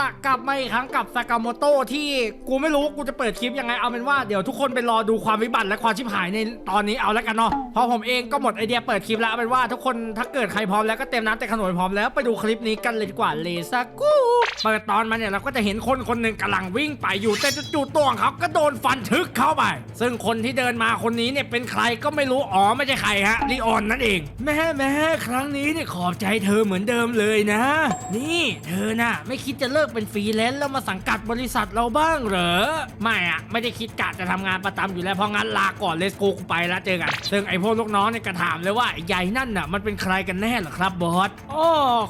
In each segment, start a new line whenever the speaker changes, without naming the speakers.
ล่ะกลับมาอีกครั้งกับซากาโมโตที่กูไม่รู้กูจะเปิดคลิปยังไงเอาเป็นว่าเดี๋ยวทุกคนไปรอดูความวิบัติและความชิบหายในตอนนี้เอาแล้วกันเนาะพราะผมเองก็หมดไอเดียเปิดคลิปแล้วเอาเป็นว่าทุกคนถ้าเกิดใครพร้อมแล้วก็เต็มน้ำเต็มขนมพร้อมแล้วไปดูคลิปนี้กันเลยดีกว่าเลซากูเปิดตอนมาเนี่ยเราก็จะเห็นคนคนหนึ่งกำลังวิ่งไปอยู่แต่จู่ๆตัวของเขาก็โดนฟันทึกเข้าไป ซึ่งคนที่เดินมาคนนี้เนี่ยเป็นใครก็ไม่รู้อ๋อไม่ใช่ใครฮะลีออนนั่นเองแม่แม่ครั้งนี้เนี่ยขอบใจเธอเหมือนเดิมเลยนะ นี่เธอน่ะไม่คิดจะเลิกเป็นฟรีแลนซ์แล้วมาสังกัดบริษัทเราบ้างเหรอไม่อะไม่ได้คิดกะจะทำงานประจำอยู่แล้วเพราะงั้นลาก่อนเลสโกกูไปแล้วเจอกันซึ่งไอพวกลูกน้องเนี่ยก็ถามเลยว่าใหญ่นั่นน่ะมันเป็นใครกันแน่เหรอครับบอสอ๋อ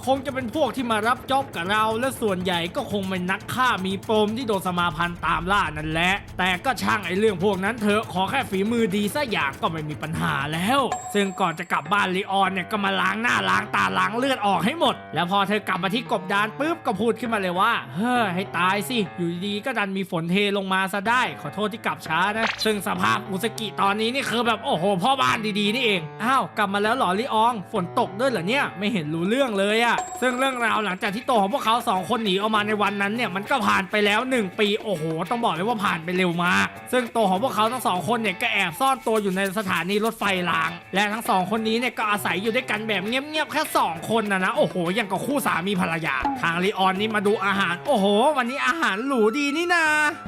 คงจะเป็นพวกที่มารับจ็อบกับเรา และส่วนใหญ่ก็คงเป็นนักฆ่ามีปมที่โดนสมาพันธ์ตามล่านั่นแหละ แต่ก็ช่างไอเรื่องพวกนั้นเถอะขอแค่ฝีมือดีสักอย่างก็ไม่มีปัญหาแล้ว ซึ่งก่อนจะกลับบ้านลีออนเนี่ยก็มาล้างหน้าล้างตาล้างเลือดออกให้หมด แล้วพอเธอกลับมาที่กบดานปุ๊บก็พูดขึ้นมาเลยว่า เฮ้ยให้ตายสิ อยู่ดีๆก็ดันมีฝนเทลงมาซะได้ ขอโทษที่กลับช้านะ ซึ่งสภาพอุสกิตอนนี้นี่คือแบบโอ้โหพ่อบ้านดีๆนี่เอง อ้าว กลับมาแล้วหรอลีออง ฝนตกด้วยเหรอเนี่ย ไม่เห็นรู้เรื่องเลยอะซึ่งเรื่องราวหลังจากที่โตวของพวกเขาสองคนหนีออกมาในวันนั้นเนี่ย มันก็ผ่านไปแล้ว 1 ปี โอ้โห ต้องบอกเลยว่าผ่านไปเร็วมาก ซึ่งตัวของพวกเขาทั้งสองคนเนี่ยก็แอบซ่อนตัวอยู่ในสถานีรถไฟราง และทั้งสองคนนี้เนี่ยก็อาศัยอยู่ด้วยกันแบบเงียบๆแค่สองคนนะนะ โอ้โหย่างกับคู่สามีภรรยา ทางลีออนนี่มาดูอาหาร โอ้โห วันนี้อาหารหรูดีนี่นา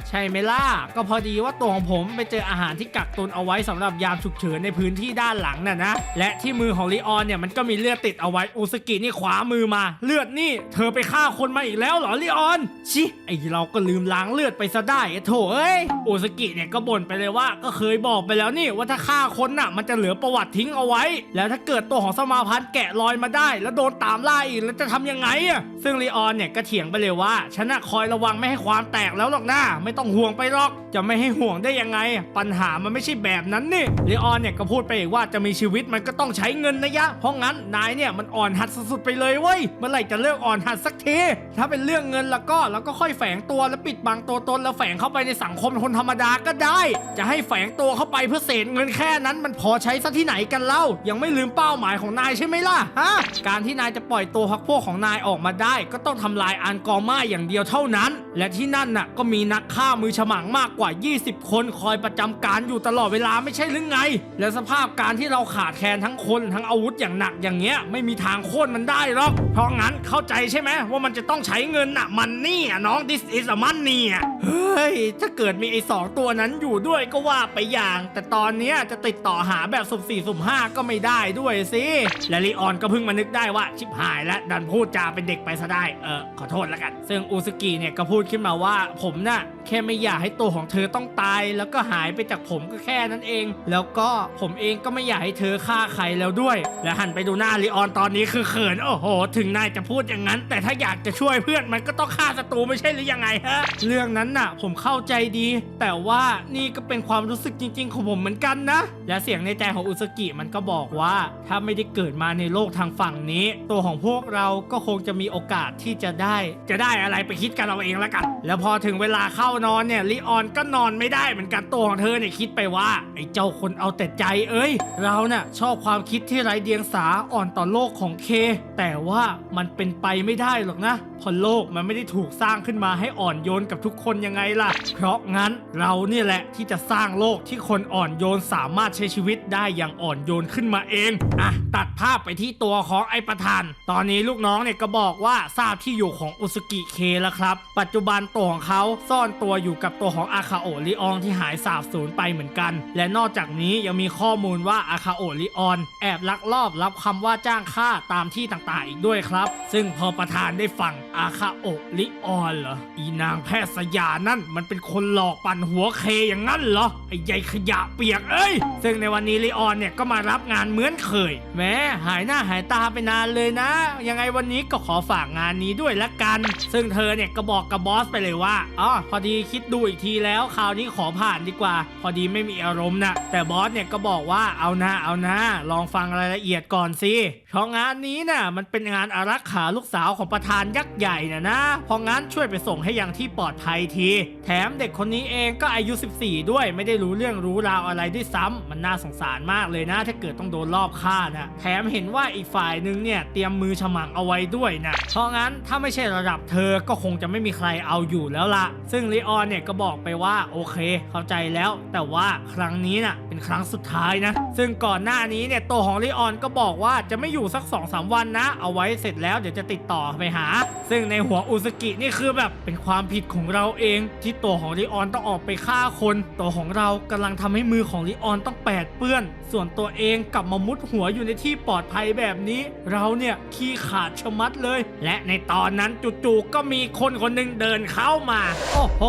ใช่ไหมล่ะ ก็พอดีว่าตัวของผมไปเจออาหารที่กักตุนเอาไว้สำหรับยามฉุกเฉินในพื้นที่ที่ด้านหลังน่ะนะ และที่มือของลีออนเนี่ยมันก็มีเลือดติดเอาไว้อุสกินี่ขวามือมา เลือดนี่ เธอไปฆ่าคนมาอีกแล้วเหรอลีออน ชิไอเราก็ลืมล้างเลือดไปซะได้ไอ้โถเอ้ยอุสกิเนี่ยก็บ่นไปเลยว่าก็เคยบอกไปแล้วนี่ว่าถ้าฆ่าคนน่ะ มันจะเหลือประวัติทิ้งเอาไว้ แล้วถ้าเกิดตัวของสมาพันธ์แกะรอยมาได้ แล้วโดนตามล่าอีกแล้วจะทำยังไงอะซึ่งลีออนเนี่ยก็เถียงไปเลยว่าฉันน่ะคอยระวังไม่ให้ความแตกแล้วหรอกนะไม่ต้องห่วงไปหรอก จะไม่ให้ห่วงได้ยังไง ปัญหามันไม่ใช่แบบนั้นนี่ลีออนเนี่ยก็พูดไปอีกว่าจะมีชีวิตมันก็ต้องใช้เงินนะยะ เพราะงั้นนายเนี่ยมันอ่อนหัดสุดๆไปเลยเว้ย เมื่อไหร่จะเลิกอ่อนหัดสักที ถ้าเป็นเรื่องเงินแล้วก็เราก็ค่อยแฝงตัวแล้วปิดบังตัวตนแล้วแฝงเข้าไปในสังคมคนธรรมดาก็ได้ จะให้แฝงตัวเข้าไปเพื่อเศษเงินแค่นั้นมันพอใช้ซะที่ไหนกันเล่า ยังไม่ลืมเป้าหมายของนายใช่ไหมล่ะฮะการที่นายจะปล่อยตัวพักพวกของนายออกมาได้ ก็ต้องทำลายอันกอร์มาอย่างเดียวเท่านั้น และที่นั่นน่ะก็มีนักฆ่ามือฉมังมากกว่า 20 คนคอยประจำการอยู่ตลอดเวลาไม่ใช่หรือไง และสภาพการที่เราขาดแคลนทั้งคนทั้งอาวุธอย่างหนักอย่างเงี้ยไม่มีทางโค่นมันได้หรอกเพราะงั้นเข้าใจใช่ไหมว่ามันจะต้องใช้เงินน่ะมันนี่อะน้อง this is a money อะ เฮ้ย ถ้าเกิดมีไอ้สองตัวนั้นอยู่ด้วยก็ว่าไปอย่าง แต่ตอนเนี้ยจะติดต่อหาแบบสุ่มสี่สุ่มห้าก็ไม่ได้ด้วยสิและลีออนก็เพิ่งมานึกได้ว่าชิบหายแล้วดันพูดจาเป็นเด็กไปซะได้ เออขอโทษแล้วกัน ซึ่งอุสกิเนี่ยก็พูดขึ้นมาว่าผมน่ะแค่ไม่อยากให้ตัวของเธอต้องตาย แล้วก็หายไปจากผมก็แค่นั้นเอง แล้วก็ผมเองก็ไม่อยากให้เธอฆ่าใครแล้วด้วย และหันไปดูหน้าลีออนตอนนี้คือเขินโอ้โห ถึงนายจะพูดอย่างนั้น แต่ถ้าอยากจะช่วยเพื่อนมันก็ต้องฆ่าศัตรูไม่ใช่หรือยังไงฮะ เรื่องนั้นน่ะ ผมเข้าใจดี แต่ว่านี่ก็เป็นความรู้สึกจริง ๆ ของผมเหมือนกันนะ และเสียงในใจของอุสกิมันก็บอกว่า ถ้าไม่ได้เกิดมาในโลกทางฝั่งนี้ ตัวของพวกเราก็คงจะมีโอกาสที่จะได้ จะได้อะไรไปคิดกันเราเองล้วกัน แล้วพอถึงเวลาเข้านอนเนี่ยลิออนก็นอนไม่ได้เหมือนกันตัวของเธอเนี่ยคิดไปว่าไอ้เจ้าคนเอาแต่ใจเอ้ย เราน่ะชอบความคิดที่ไร้เดียงสาอ่อนต่อโลกของเค แต่ว่ามันเป็นไปไม่ได้หรอกนะ เพราะโลกมันไม่ได้ถูกสร้างขึ้นมาให้อ่อนโยนกับทุกคนยังไงล่ะ เพราะงั้นเราเนี่ยแหละที่จะสร้างโลกที่คนอ่อนโยนสามารถใช้ชีวิตได้อย่างอ่อนโยนขึ้นมาเองอะตัดภาพไปที่ตัวของไอประธาน ตอนนี้ลูกน้องเนี่ยก็บอกว่าทราบที่อยู่ของอุสกิเคแล้วครับ ปัจจุบันตัวของเขาซ่อนตัวอยู่กับตัวของอาคาโอริอองที่หายสาบสูญไปเหมือนกัน และนอกจากนี้ยังมีข้อมูลว่าอาคาโอริออน แอบลักลอบรับคำว่าจ้างค่าตามที่ต่างๆอีกด้วยครับ ซึ่งพอประธานได้ฟังอาคาโอริออนเหรอ อีนางแพทย์สยานั่นมันเป็นคนหลอกปั่นหัวเคอย่างนั้นเหรอ ไอ้ใหญ่ขยะเปียกเอ้ย ซึ่งในวันนี้ลีออนเนี่ยก็มารับงานเหมือนเคย แม้หายหน้าหายตาไปนานเลยนะ ยังไงวันนี้ก็ขอฝากงานนี้ด้วยละกัน ซึ่งเธอเนี่ยก็บอกกับบอสไปเลยว่า อ๋อ พอดีคิดดูอีกทีแล้ว คราวนี้ขอผ่านดีกว่า พอดีไม่มีอารมณ์นะ แต่บอสเนี่ยก็บอกว่า เอานะ เอานะ ลองฟังรายละเอียดก่อนสิ เพราะงานนี้น่ะมันเป็นงานอารักขาลูกสาวของประธานยักษ์ใหญ่นะนะเพราะงั้นช่วยไปส่งให้ยังที่ปลอดภัยที แถมเด็กคนนี้เองก็อายุ 14 ด้วยไม่ได้รู้เรื่องรู้ราวอะไรด้วยซ้ำมันน่าสงสารมากเลยนะ ถ้าเกิดต้องโดนรอบฆ่านะแถมเห็นว่าอีกฝ่ายนึงเนี่ยเตรียมมือฉมังเอาไว้ด้วยนะเพราะงั้นถ้าไม่ใช่ระดับเธอก็คงจะไม่มีใครเอาอยู่แล้วละซึ่งลีออนเนี่ยก็บอกไปว่าโอเค เข้าใจแล้ว แต่ว่าครั้งนี้น่ะเป็นครั้งสุดท้ายนะ ซึ่งก่อนหน้านี้เนี่ยตัวของลีออนก็บอกว่าจะไม่อยู่สัก2อสวันนะ เอาไว้เสร็จแล้วเดี๋ยวจะติดต่อไปหา ซึ่งในหัวอุสกินี่คือแบบเป็นความผิดของเราเอง ที่ตัวของลีออนต้องออกไปฆ่าคน ตัวของเรากำลังทำให้มือของลีออนต้องแปดเปื้อน ส่วนตัวเองกลับมามุดหัวอยู่ในที่ปลอดภัยแบบนี้ เราเนี่ยขี้ขาดชะมัดเลย และในตอนนั้นจู่ๆก็มีคนคนหนึ่งเดินเข้ามา โอ้โห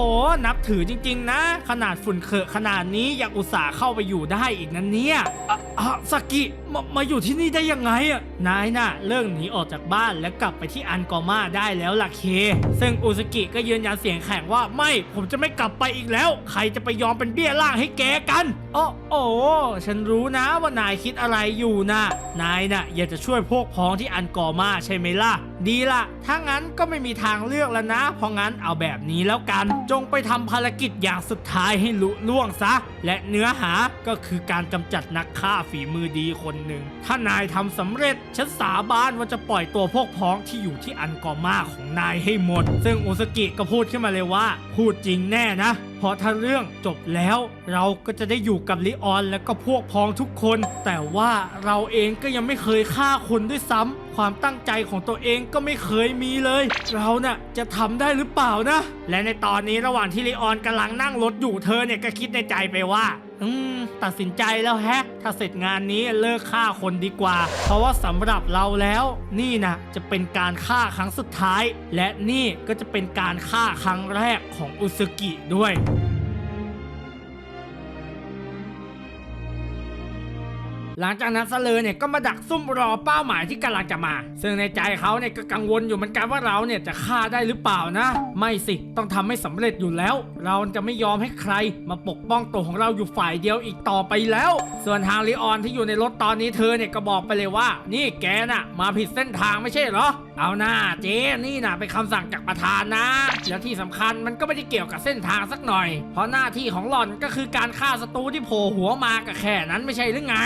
นับถือจริง ๆ นะ ขนาดฝุ่นเขอะขนาดนี้ยังอุตส่าห์เข้าไปอยู่ได้อีกนะเนี่ยอะอะสกิมามาอยู่ที่นี่ได้ยังไงอะนายน่ะเลิกหนีออกจากบ้านและกลับไปที่อันกอมาได้แล้วล่ะเค ซึ่งอุสกิก็ยืนยันเสียงแข็งว่าไม่ผมจะไม่กลับไปอีกแล้ว ใครจะไปยอมเป็นเบี้ยล่างให้แกกันโอ้โอ้ฉันรู้นะว่านายคิดอะไรอยู่นะนายน่ะอยากจะช่วยพวกพ้องที่อันกอมาใช่ไหมล่ะดีละถ้างั้นก็ไม่มีทางเลือกแล้วนะ เพราะงั้นเอาแบบนี้แล้วกัน จงไปทำภารกิจอย่างสุดท้ายให้ลุล่วงซะ และเนื้อหาก็คือการกำจัดนักฆ่าฝีมือดีคนหนึ่ง ถ้านายทำสำเร็จ ฉันสาบานว่าจะปล่อยตัวพวกพ้องที่อยู่ที่อันกอมาของนายให้หมด ซึ่งอุสกิก็พูดขึ้นมาเลยว่า พูดจริงแน่นะ ราะถ้าเรื่องจบแล้วเราก็จะได้อยู่กับลิออนและก็พวกพ้องทุกคน แต่ว่าเราเองก็ยังไม่เคยฆ่าคนด้วยซ้ำความตั้งใจของตัวเองก็ไม่เคยมีเลย เราน่ะจะทำได้หรือเปล่านะ และในตอนนี้ระหว่างที่ลิออนกำลังนั่งรถอยู่เธอเนี่ยก็คิดในใจไปว่าอืมตัดสินใจแล้วแฮะ ถ้าเสร็จงานนี้เลิกฆ่าคนดีกว่า เพราะว่าสำหรับเราแล้วนี่นะจะเป็นการฆ่าครั้งสุดท้าย และนี่ก็จะเป็นการฆ่าครั้งแรกของอุสกิด้วย หลังจากนั้นซะเลยเนี่ยก็มาดักซุ่มรอเป้าหมายที่กำลังจะมา ซึ่งในใจเขาเนี่ยก็กังวลอยู่เหมือนกันว่าเราเนี่ยจะฆ่าได้หรือเปล่านะ ไม่สิต้องทำให้สำเร็จอยู่แล้ว เราจะไม่ยอมให้ใครมาปกป้องตัวของเราอยู่ฝ่ายเดียวอีกต่อไปแล้ว ส่วนทางลีออนที่อยู่ในรถตอนนี้เธอเนี่ยก็บอกไปเลยว่า นี่แกน่ะ มาผิดเส้นทางไม่ใช่เหรอเอาหน้าเจ๊นี่นะเป็นคำสั่งจากประธานนะ แล้วที่สำคัญมันก็ไม่ได้เกี่ยวกับเส้นทางสักหน่อย เพราะหน้าที่ของหล่อนก็คือการฆ่าศัตรูที่โผล่หัวมากับแค่นั้นไม่ใช่หรือไง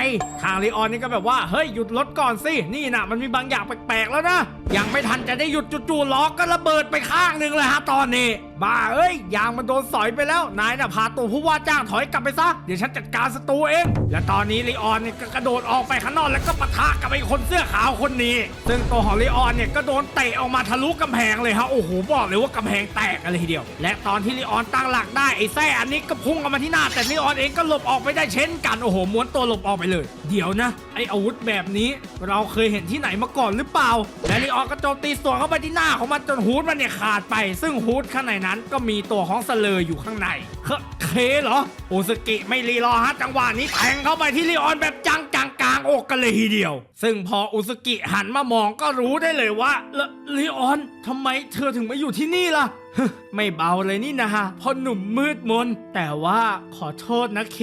ทางลีออนนี่ก็แบบว่าเฮ้ยหยุดรถก่อนสินี่นะมันมีบางอย่างแปลกๆแล้วนะยังไม่ทันจะได้หยุดจู่ๆล้อก็ระเบิดไปข้างหนึ่งเลยฮะตอนนี้ บ้าเอ้ยยางมันโดนสอยไปแล้วนายน่ะพาตัวผู้ว่าจ้างถอยกลับไปซะเดี๋ยวฉันจัดการศัตรูเอง และตอนนี้ลีออนเนี่ยก็กระโดดออกไปข้างนอกแล้วก็ปะทะกับไอ้คนเสื้อขาวคนนี้ ซึ่งตัวของลีออนเนี่ยก็โดนเตะออกมาทะลุกำแพงเลยฮะโอ้โหบอกเลยว่ากำแพงแตกกันเลยทีเดียว และตอนที่ลีออนตั้งหลักได้ไอ้แส้อันนี้ก็พุ่งออกมาที่หน้า แต่ลีออนเองก็หลบออกไปได้เช่นกันโอ้โหม้วนตัวหลบออกไปเลย เดี๋ยวนะ ไอ้อาวุธแบบนี้เราเคยเห็นที่ไหนมาก่อนหรือเปล่า และลีออนก็โจมตีสวนเข้าไปที่หน้าของมันจนฮูดมันเนี่ยขาดไป ซึ่งฮูดข้างในนนก็มีตัวของเสลอร์อยู่ข้างในเคเคเหรอโอสกิไม่รีรอฮะจังหวะนี้แทงเข้าไปที่ลีออนแบบจังจังกลางอกกันเลยทีเดียว ซึ่งพออุสกิหันมามองก็รู้ได้เลยว่าลลีออนทำไมเธอถึงมาอยู่ที่นี่ล่ะ ไม่เบาเลยนี่นะฮะพอหนุ่มมืดมน แต่ว่าขอโทษนะเค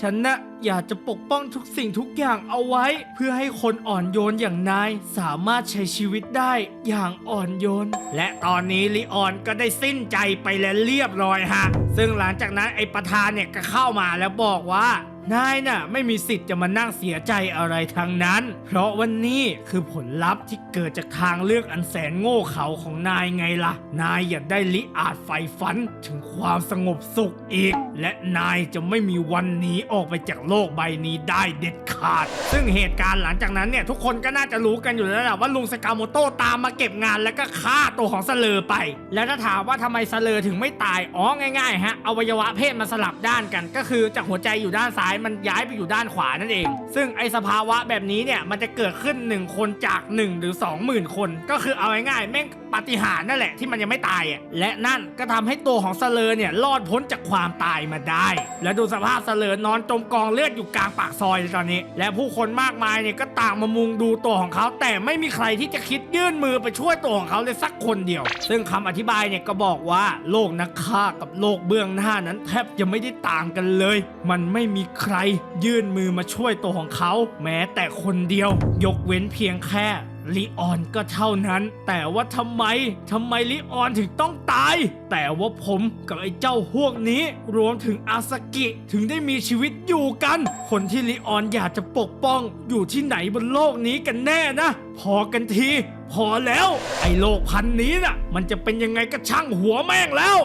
ฉันนะอยากจะปกป้องทุกสิ่งทุกอย่างเอาไว้ เพื่อให้คนอ่อนโยนอย่างนาย สามารถใช้ชีวิตได้อย่างอ่อนโยน และตอนนี้ลิออนก็ได้สิ้นใจไปแล้วเรียบร้อยฮะ ซึ่งหลังจากนั้นไอ้ประธานเนี่ยก็เข้ามาแล้วบอกว่านายน่ะไม่มีสิทธิ์จะมานั่งเสียใจอะไรทั้งนั้น เพราะวันนี้คือผลลัพธ์ที่เกิดจากทางเลือกอันแสนโง่เขลาของนายไงล่ะ นายอยากได้ลิอาจไฟฝันถึงความสงบสุขอีก และนายจะไม่มีวันหนีออกไปจากโลกใบนี้ได้เด็ดขาด ซึ่งเหตุการณ์หลังจากนั้นเนี่ยทุกคนก็น่าจะรู้กันอยู่แล้วแหละว่าลุงสกาโมโตตามมาเก็บงานแล้วก็ฆ่าตัวของสเลอไป แล้วถ้าถามว่าทำไมสเลอถึงไม่ตายอ๋อง่ายๆฮะอวัยวะเพศมันสลับด้านกัน ก็คือจากหัวใจอยู่ด้านซ้ายมันย้ายไปอยู่ด้านขวานั่นเอง ซึ่งไอสภาวะแบบนี้เนี่ยมันจะเกิดขึ้น 1 คนจาก 1 หรือ 20,000 คน ก็คือเอาง่ายๆแม่งปฏิหารนั่นแหละที่มันยังไม่ตายอะและและนั่นก็ทำให้ตัวของสเลอเนี่ยรอดพ้นจากความตายมาได้ และดูสภาพสเลอนอนจมกองเลือดอยู่กลางปากซอยตอนนี้ และผู้คนมากมายเนี่ยก็ต่างมามุงดูตัวของเขา แต่ไม่มีใครที่จะคิดยื่นมือไปช่วยตัวของเขาเลยสักคนเดียว ซึ่งคำอธิบายเนี่ยก็บอกว่าโลกนักฆ่ากับโลกเบื้องหน้านั้นแทบจะไม่ได้ต่างกันเลย มันไม่มีใครยื่นมือมาช่วยตัวของเขา แม้แต่คนเดียว ยกเว้นเพียงแค่ ลิออนก็เท่านั้น แต่ว่าทำไมทำไมลิออนถึงต้องตาย แต่ว่าผมกับไอ้เจ้าพวกนี้รวมถึงอาสกิถึงได้มีชีวิตอยู่กัน คนที่ลิออนอยากจะปกป้องอยู่ที่ไหนบนโลกนี้กันแน่นะ พอกันที พอแล้ว ไอ้โลกพันนี้น่ะ มันจะเป็นยังไงก็ช่างหัวแม่งแล้ว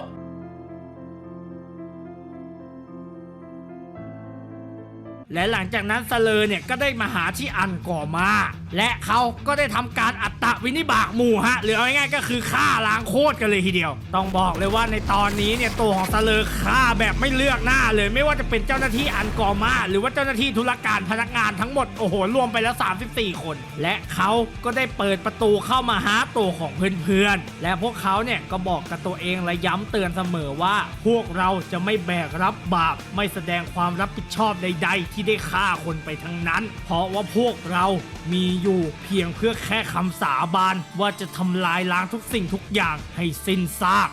และหลังจากนั้นสเลอเนี่ยก็ได้มาหาที่อันก่อมา และเขาก็ได้ทำการอัตตวินิบากหมู่ฮะหรือเอาง่ายๆก็คือฆ่าล้างโคตรกันเลยทีเดียว ต้องบอกเลยว่าในตอนนี้เนี่ยตัวของสเลอฆ่าแบบไม่เลือกหน้าเลย ไม่ว่าจะเป็นเจ้าหน้าที่อันก่อมา หรือว่าเจ้าหน้าที่ธุรการพนักงานทั้งหมดโอ้โหรวมไปแล้ว 34 คน และเขาก็ได้เปิดประตูเข้ามาหาตัวของเพื่อนๆและพวกเขาเนี่ยก็บอกกับตัวเองและย้ำเตือนเสมอว่า พวกเราจะไม่แบกรับบาปไม่แสดงความรับผิดชอบใดๆที่ได้ฆ่าคนไปทั้งนั้น เพราะว่าพวกเรามีอยู่เพียงเพื่อแค่คำสาบานว่าจะทำลายล้างทุกสิ่งทุกอย่างให้สิ้นซาก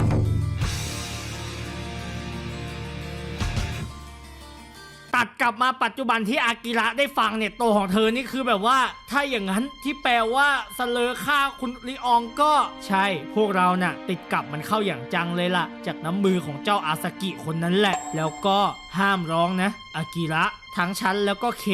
ตัดกลับมาปัจจุบันที่อากิระได้ฟังเนี่ยตัวของเธอนี่คือแบบว่า ถ้าอย่างนั้นที่แปลว่าสเลอฆ่าคุณลิอองก็ใช่ พวกเราน่ะติดกับมันเข้าอย่างจังเลยล่ะ จากน้ำมือของเจ้าอาสกิคนนั้นแหละ แล้วก็ห้ามร้องนะอากิระ ทั้งฉันแล้วก็เค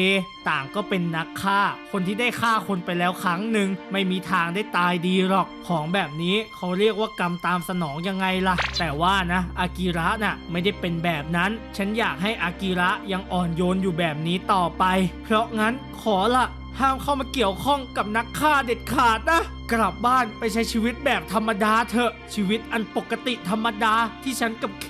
ต่างก็เป็นนักฆ่า คนที่ได้ฆ่าคนไปแล้วครั้งหนึ่งไม่มีทางได้ตายดีหรอกของแบบนี้เขาเรียกว่ากรรมตามสนองยังไงล่ะ แต่ว่านะอากิระน่ะไม่ได้เป็นแบบนั้น ฉันอยากให้อากิระยังอ่อนโยนอยู่แบบนี้ต่อไป เพราะงั้นขอละ ห้ามเข้ามาเกี่ยวข้องกับนักฆ่าเด็ดขาดนะ กลับบ้านไปใช้ชีวิตแบบธรรมดาเถอะ ชีวิตอันปกติธรรมดาที่ฉันกับเค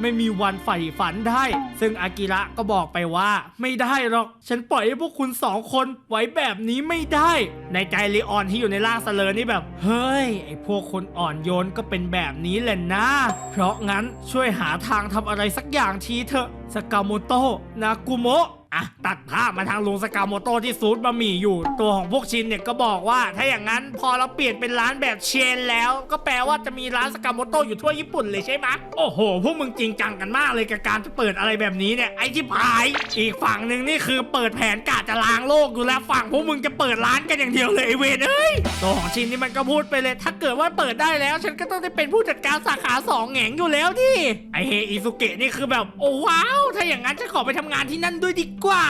ไม่มีวันใฝ่ฝันได้ ซึ่งอากิระก็บอกไปว่า ไม่ได้หรอก ฉันปล่อยให้พวกคุณสองคนไว้แบบนี้ไม่ได้ ในใจลีออนที่อยู่ในร่างเสลอนี่แบบ เฮ้ย ไอพวกคนอ่อนโยนก็เป็นแบบนี้แหละนะ เพราะงั้นช่วยหาทางทำอะไรสักอย่างทีเถอะสกาโมโตะนากุโมะ อะตัดภาพมาทางลุงสกาโมโตะที่ซูดบะหมี่อยู่ ตัวของพวกชินเนี่ยก็บอกว่า ถ้าอย่างนั้นพอเราเปลี่ยนเป็นร้านแบบเชนแล้ว ก็แปลว่าจะมีร้านสกาโมโตะอยู่ทั่วญี่ปุ่นเลยใช่ไหมโอ้โห พวกมึงจริงจังกันมากเลยกับการจะเปิดอะไรแบบนี้เนี่ยไอ้ที่พาย อีกฝั่งหนึ่งนี่คือเปิดแผนกะจะล้างโลกอยู่แล้วฝั่งพวกมึงจะเปิดร้านกันอย่างเดียวเลยไอเวนเอ้ยตัวของชินนี่มันก็พูดไปเลย ถ้าเกิดว่าเปิดได้แล้ว ฉันก็ต้องได้เป็นผู้จัดการสาขาสองแหงอยู่แล้วดิไอเฮอิซุเกะนี่คือแบบโอ้ว้าวถ้าอย่างนั้นฉันขอไปทำงานที่นั่นด้วยดีกว่า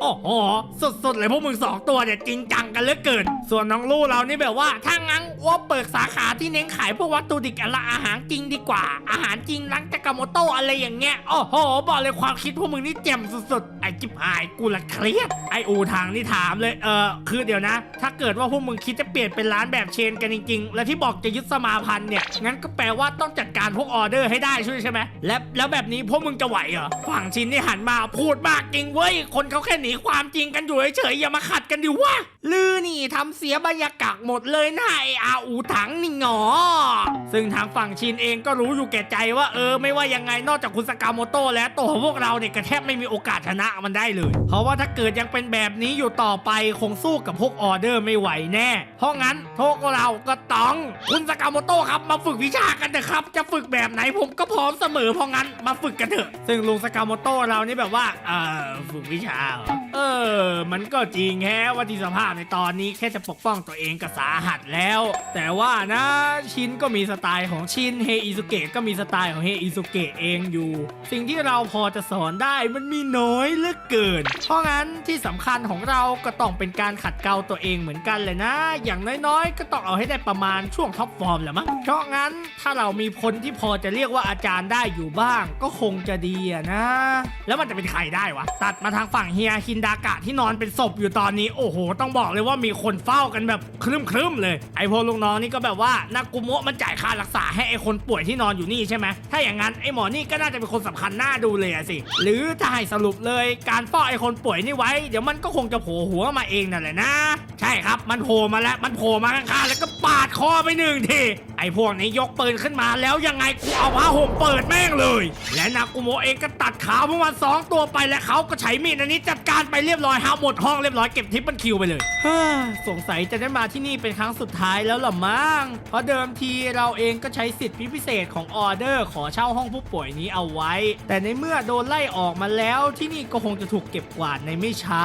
โอ้โหสุดๆเลยพวกมึงสองตัวเนี่ยจริงจังกันเหลือเกิน ส่วนน้องลู่เรานี่แบบว่าถ้างั้นว่าเปิดสาขาที่เน้นขายพวกวัตถุดิบอะไรอาหารจริงดีกว่า อาหารจริงร้านจากาโมโตะอะไรอย่างเงี้ย โอ้โห บอกเลยความคิดพวกมึงนี่แจ่มสุดๆ ไอจิบหายกูละเครียด ไออูทางนี่ถามเลย เออคือเดี๋ยวนะ ถ้าเกิดว่าพวกมึงคิดจะเปลี่ยนเป็นร้านแบบเชนกันจริงๆ แล้วที่บอกจะยึดสมาพันธ์เนี่ย งั้นก็แปลว่าต้องจัดการพวกออเดอร์ให้ได้ช่วยใช่ไหม และแล้วแบบนี้พวกมึงจะไหวเหรอ ฝั่งชินนี่หันมาพูดมากจริงเว้ยคนเขาแค่หนีความจริงกันอยู่เฉยๆอย่ามาขัดกันดิวะลือนี่ทำเสียบรรยากาศหมดเลยนะไออาอูถังนี่หงอซึ่งทางฝั่งชินเองก็รู้อยู่แก่ใจว่าเออไม่ว่ายังไงนอกจากคุณสกาโมโตะแล้วตัวของพวกเราเนี่ยก็แทบไม่มีโอกาสชนะมันได้เลย เพราะว่าถ้าเกิดยังเป็นแบบนี้อยู่ต่อไปคงสู้กับพวกออเดอร์ไม่ไหวแน่ เพราะงั้นพวกเราก็ต้องคุณสกาโมโตะครับมาฝึกวิชากันเถอะครับ จะฝึกแบบไหนผมก็พร้อมเสมอเพราะงั้นมาฝึกกันเถอะ ซึ่งลุงสกาโมโตะเรานี่แบบว่าเออฝึกวิชาเหรอเออ มันก็จริงแฮะว่าที่สภาพในตอนนี้แค่จะปกป้องตัวเองก็สาหัสแล้ว แต่ว่านะชินก็มีสไตล์ของชินเฮอิสุเกะก็มีสไตล์ของเฮอิสุเกะเองอยู่ สิ่งที่เราพอจะสอนได้มันมีน้อยเหลือเกิน เพราะงั้นที่สำคัญของเราก็ต้องเป็นการขัดเกลาตัวเองเหมือนกันเลยนะ อย่างน้อยๆ ก็ต้องเอาให้ได้ประมาณช่วงท็อปฟอร์มแหละมั้งเพราะงั้นถ้าเรามีคนที่พอจะเรียกว่าอาจารย์ได้อยู่บ้าง ก็คงจะดีอะนะ แล้วมันจะเป็นใครได้วะตัดมาทางฝั่งเฮียคินดากะที่นอนเป็นศพอยู่ตอนนี้ โอ้โห ต้องบอกเลยว่ามีคนเฝ้ากันแบบครึมครึมเลย ไอพวกลูกน้องนี่ก็แบบว่านากุโมะมันจ่ายค่ารักษาให้ไอคนป่วยที่นอนอยู่นี่ใช่ไหมถ้าอย่างนั้นไอหมอนี่ก็น่าจะเป็นคนสำคัญหน้าดูเลยอะสิ หรือถ้าให้สรุปเลยการเฝ้าไอคนป่วยนี่ไว้ เดี๋ยวมันก็คงจะโผล่หัวมาเองนั่นแหละนะ ช่ครับมันโผล่มาแล้วมันโผล่มาข้างๆแล้วก็ปาดคอไปหนึ่งทีไอ้พวกนี้ยกปืนขึ้นมาแล้วยังไงกูเอาผ้าห่มเปิดแม่งเลย และนากุโมะเองก็ตัดขาพวกมันสองตัวไปและเขาก็ใช้มีดอันนี้จัดการไปเรียบร้อยฮะหมดห้องเรียบร้อยเก็บทิปมันคิวไปเลยฮ่าสงสัยจะได้มาที่นี่เป็นครั้งสุดท้ายแล้วล่ะมั้งเพราะเดิมทีเราเองก็ใช้สิทธิพิเศษของออเดอร์ ขอเช่าห้องผู้ป่วยนี้เอาไว้ แต่ในเมื่อโดนไล่ออกมาแล้วที่นี่ก็คงจะถูกเก็บกวาดในไม่ช้า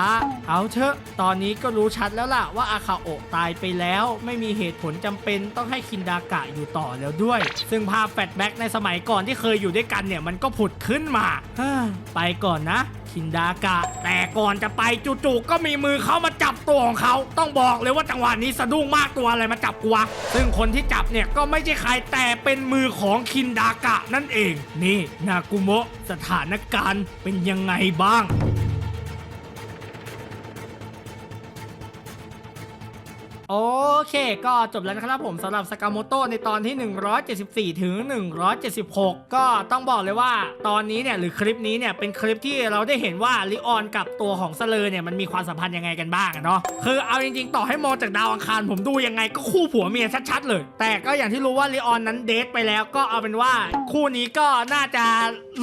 เอาเถอะ ตอนนี้ก็รู้ชัดแล้วล่ะว่าอาคาโอะตายไปแล้ว ไม่มีเหตุผลจำเป็นต้องให้คินดากะอยู่ต่อแล้วด้วย ซึ่งภาพแฟลชแบ็กในสมัยก่อนที่เคยอยู่ด้วยกันเนี่ยมันก็ผุดขึ้นมาไปก่อนนะคินดากะ แต่ก่อนจะไปจู่ๆก็มีมือเขามาจับตัวของเขา ต้องบอกเลยว่าจังหวะนี้สะดุ้งมากตัวอะไรมาจับกูวะซึ่งคนที่จับเนี่ยก็ไม่ใช่ใครแต่เป็นมือของคินดากะนั่นเอง นี่นากุโมะสถานการณ์เป็นยังไงบ้าง โอเค ก็จบแล้วนะครับผมสำหรับสกาโมโตในตอนที่ 174 ถึง 176 ก็ต้องบอกเลยว่าตอนนี้เนี่ยหรือคลิปนี้เนี่ยเป็นคลิปที่เราได้เห็นว่าลิออนกับตัวของสเลอร์เนี่ยมันมีความสัมพันธ์ยังไงกันบ้างเนาะคือเอาจริงๆ ต่อให้มองจากดาวอังคารผมดูยังไงก็คู่ผัวเมียชัดๆเลย แต่ก็อย่างที่รู้ว่าลิออนนั้นเดทไปแล้วก็เอาเป็นว่าคู่นี้ก็น่าจะ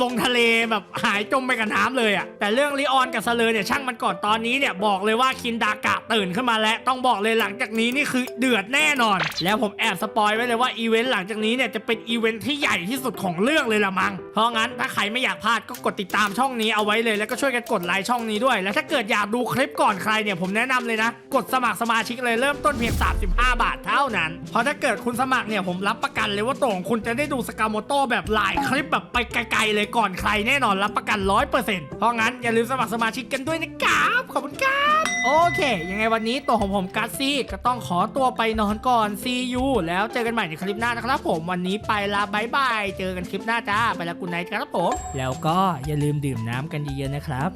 ลงทะเลแบบหายจมไปกับน้ำเลยอะแต่เรื่องลิออนกับสเลอร์เนี่ยช่างมันก่อนตอนนี้เนี่ยบอกเลยว่าคินดากะตื่นขึ้นมาแล้วต้องบอกเลยหลังจากนี้นี่คือเดือดแน่นอน แล้วผมแอบสปอยไว้เลยว่าอีเวนต์หลังจากนี้เนี่ยจะเป็นอีเวนต์ที่ใหญ่ที่สุดของเรื่องเลยละมั้งเพราะงั้นถ้าใครไม่อยากพลาดก็กดติดตามช่องนี้เอาไว้เลยแล้วก็ช่วยกันกดไลค์ช่องนี้ด้วย แล้วถ้าเกิดอยากดูคลิปก่อนใครเนี่ยผมแนะนำเลยนะ กดสมัครสมาชิกเลยเริ่มต้นเพียง 35 บาทเท่านั้นเพราะถ้าเกิดคุณสมัครเนี่ยผมรับประกันเลยว่าตัวของคุณจะได้ดูสกาโมโตแบบหลายคลิปแบบไปไกลๆเลยก่อนใครแน่นอนรับประกัน 100%เพราะงั้นอย่าลืมสมัครสมาชิกกันด้วยนะครับขอบคุณครับโอเค ยังไงวันนี้ตัวของผมกัสซี่ก็ต้องขอตัวไปนอนก่อนซีอูแล้วเจอกันใหม่ในคลิปหน้านะครับผมวันนี้ไปละบายบายเจอกันคลิปหน้าจ้าไปละกุนไนครับผม แล้วก็อย่าลืมดื่มน้ำกันเยอะๆนะครับ